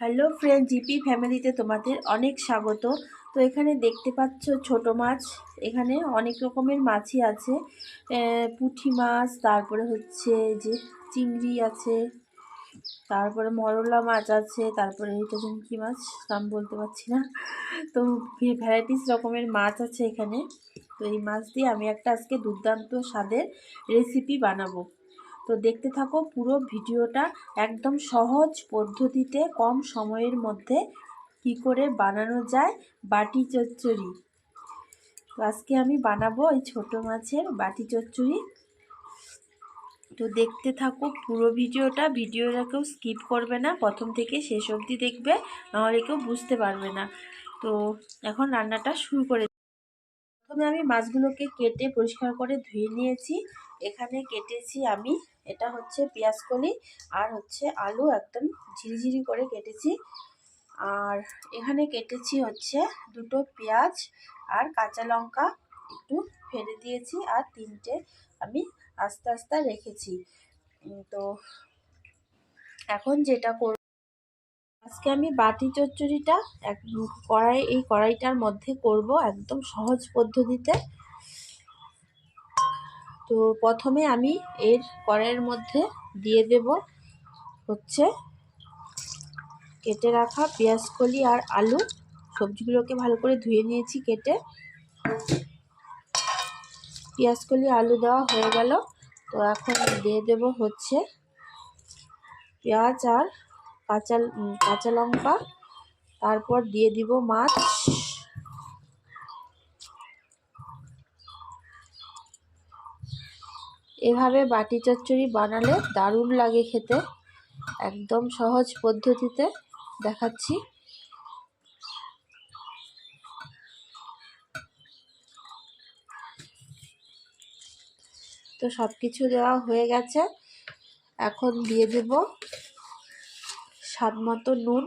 Hello friend GP ফ্যামিলিতে তোমাদের অনেক স্বাগত। তো এখানে দেখতে পাচ্ছ ছোট মাছ। এখানে অনেক রকমের মাছই আছে। পুঁটি মাছ, তারপরে হচ্ছে যে চিংড়ি আছে, তারপরে মরলা মাছ আছে, তারপরে এটা যেন মাছ? নাম বলতে পারছি না। তো ভ্যারাইটিস রকমের মাছ আছে এখানে। তো এই মাছ দিয়ে আমি একটা আজকে দুর্দান্ত স্বাদের রেসিপি বানাবো। তো দেখতে থাকো, পুরো ভিডিওটা একদম সহজ পদ্ধতিতে কম সময়ের মধ্যে কি করে বানানো যায়, বাটি চচ্চড়ি। তো আজকে আমি বানাবো এই ছোট মাছের বাটি চচ্চড়ি। তো দেখতে থাকো, পুরো ভিডিওটা ভিডিওটা কেউ স্কিপ করবে না, প্রথম থেকে শেষ অবধি দেখবে, নাহলে কেউ বুঝতে পারবে না। তো এখন রান্নাটা শুরু করে প্রথমে আমি মাছগুলোকে কেটে পরিষ্কার করে ধুয়ে নিয়েছি। এখানে কেটেছি আমি, এটা হচ্ছে পেঁয়াজ কলি আর হচ্ছে আলু একদম ঝিরিঝিরি করে কেটেছি। আর এখানে কেটেছি হচ্ছে দুটো পেঁয়াজ আর কাঁচা লঙ্কা একটু ফেলে দিয়েছি আর তিনটে আমি আস্তে আস্তে রেখেছি। তো এখন যেটা আজকে আমি বাটি চচ্চড়িটা এক কড়াই, এই কড়াইটার মধ্যে করব একদম সহজ পদ্ধতিতে। তো প্রথমে আমি এর কড়াইয়ের মধ্যে দিয়ে দেব হচ্ছে কেটে রাখা পেঁয়াজ কলি আর আলু। সবজিগুলোকে ভালো করে ধুয়ে নিয়েছি কেটে। পেঁয়াজ কলি আলু দেওয়া হয়ে গেল। তো এখন দিয়ে দেব হচ্ছে পেঁয়াজ আর কাঁচা কাঁচা লঙ্কা। তারপর দিয়ে দিব মাছ। এভাবে বাটি চচ্চড়ি বানালে দারুণ লাগে খেতে। একদম সহজ পদ্ধতিতে দেখাচ্ছি। তো সব কিছু দেওয়া হয়ে গেছে। এখন দিয়ে দেব স্বাদ মতো নুন।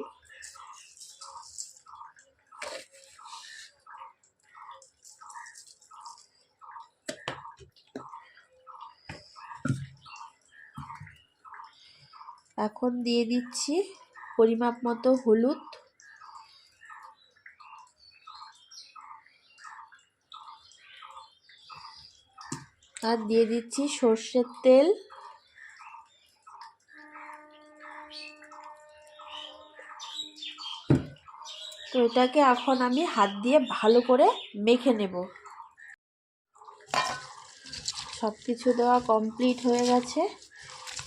এখন দিয়ে দিচ্ছি পরিমাপ মতো হলুদ। আর দিয়ে দিচ্ছি সর্ষের তেল। তো এটাকে এখন আমি হাত দিয়ে ভালো করে মেখে নেব। সব কিছু দেওয়া কমপ্লিট হয়ে গেছে।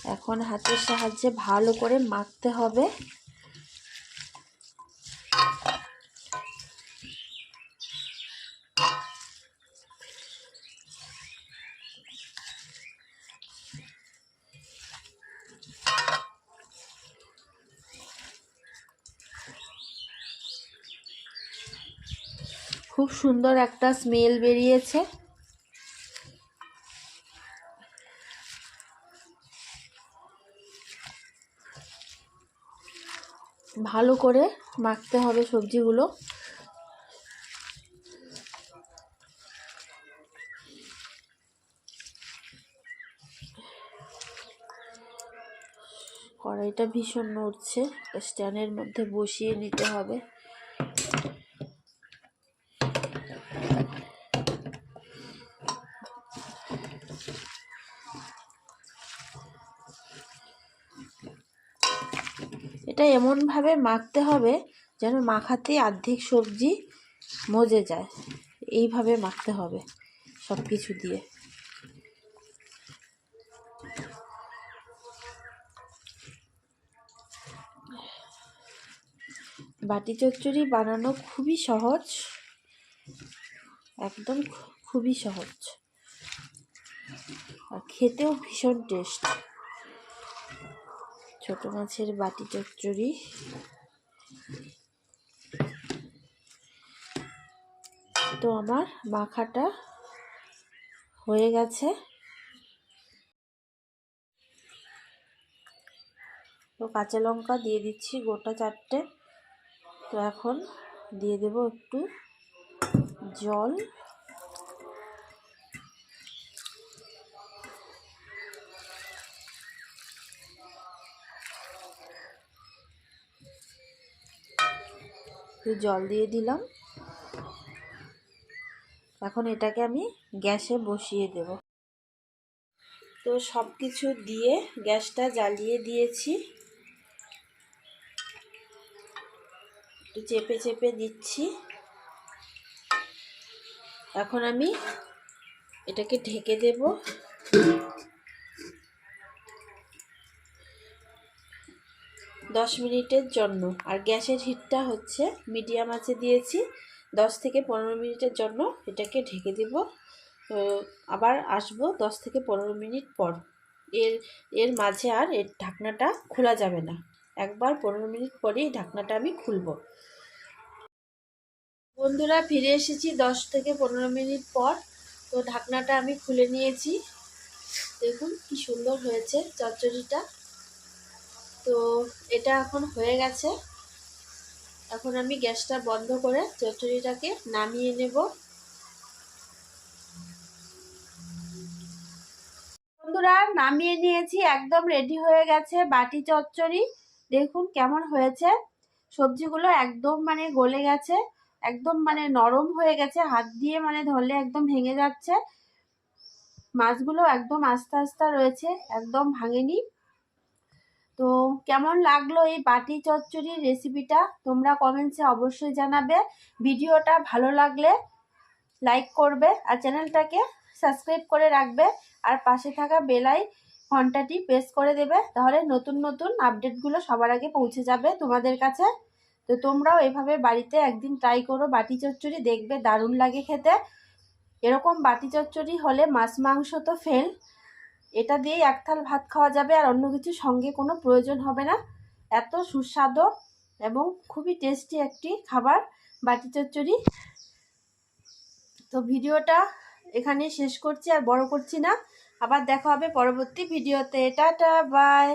এখন হাতের সাহায্যে ভালো করে মাখতে হবে। খুব সুন্দর একটা স্মেল বেরিয়েছে। ভালো করে মাখতে হবে সবজিগুলো। কড়াইটা ভীষণ নড়ছে, স্ট্যান্ডের মধ্যে বসিয়ে নিতে হবে। এটা এমনভাবে মাখতে হবে যেন মাখাতেই অর্ধেক সবজি মজে যায়। এইভাবে মাখতে হবে সব কিছু দিয়ে। বাটি চচ্চড়ি বানানো খুবই সহজ। একদম খুবই সহজ। আর খেতেও ভীষণ টেস্ট। ছোট মাছের বাটি চচ্চড়ি। তো আমার মাখাটা হয়ে গেছে। তো কাঁচা লঙ্কা দিয়ে দিচ্ছি গোটা চারটে। তো এখন দিয়ে দেব একটু জল। একটু জল দিয়ে দিলাম। এখন এটাকে আমি গ্যাসে বসিয়ে দেব। তো সব কিছু দিয়ে গ্যাসটা জ্বালিয়ে দিয়েছি। একটু চেপে চেপে দিচ্ছি। এখন আমি এটাকে ঢেকে দেব। দশ মিনিটের জন্য। আর গ্যাসের হিটটা হচ্ছে, মিডিয়াম আছে দিয়েছি, দশ থেকে পনেরো মিনিটের জন্য এটাকে ঢেকে দেব। আবার আসব দশ থেকে পনেরো মিনিট পর। এর এর মাঝে আর এর ঢাকনাটা খোলা যাবে না। একবার পনেরো মিনিট পরেই ঢাকনাটা আমি খুলবো। বন্ধুরা, ফিরে এসেছি দশ থেকে পনেরো মিনিট পর। তো ঢাকনাটা আমি খুলে নিয়েছি। দেখুন কি সুন্দর হয়েছে চচ্চড়িটা। তো এটা এখন হয়ে গেছে। এখন আমি গ্যাসটা বন্ধ করে চচ্চড়িটাকে নামিয়ে নেব। বন্ধুরা, নামিয়ে নিয়েছি, একদম রেডি হয়ে গেছে বাটি চচ্চড়ি। দেখুন কেমন হয়েছে। সবজিগুলো একদম মানে গলে গেছে, একদম মানে নরম হয়ে গেছে, হাত দিয়ে মানে ধরলে একদম ভেঙে যাচ্ছে। মাছগুলো একদম আস্তে আস্তে রয়েছে, একদম ভাঙেনি। তো কেমন লাগল এই বাটি চচ্চড়ির রেসিপিটা তোমরা কমেন্টসে অবশ্যই জানাবে। ভিডিওটা ভালো লাগলে লাইক করবে আর চ্যানেলটাকে সাবস্ক্রাইব করে রাখবে আর পাশে থাকা বেলাই ঘন্টাটি প্রেস করে দেবে, তাহলে নতুন নতুন আপডেটগুলো সবার আগে পৌঁছে যাবে তোমাদের কাছে। তো তোমরাও এভাবে বাড়িতে একদিন ট্রাই করো, বাটি চচ্চড়ি দেখবে, দারুণ লাগে খেতে। এরকম বাটি চচ্চড়ি হলে মাছ মাংস তো ফেল এটা দিয়েই এক থাল ভাত খাওয়া যাবে আর অন্য কিছু সঙ্গে কোনো প্রয়োজন হবে না। এত সুস্বাদু এবং খুবই টেস্টি একটি খাবার, বাটি চচ্চড়ি। তো ভিডিওটা এখানে শেষ করছি আর বড় করছি না। আবার দেখা হবে পরবর্তী ভিডিওতে। Tata bye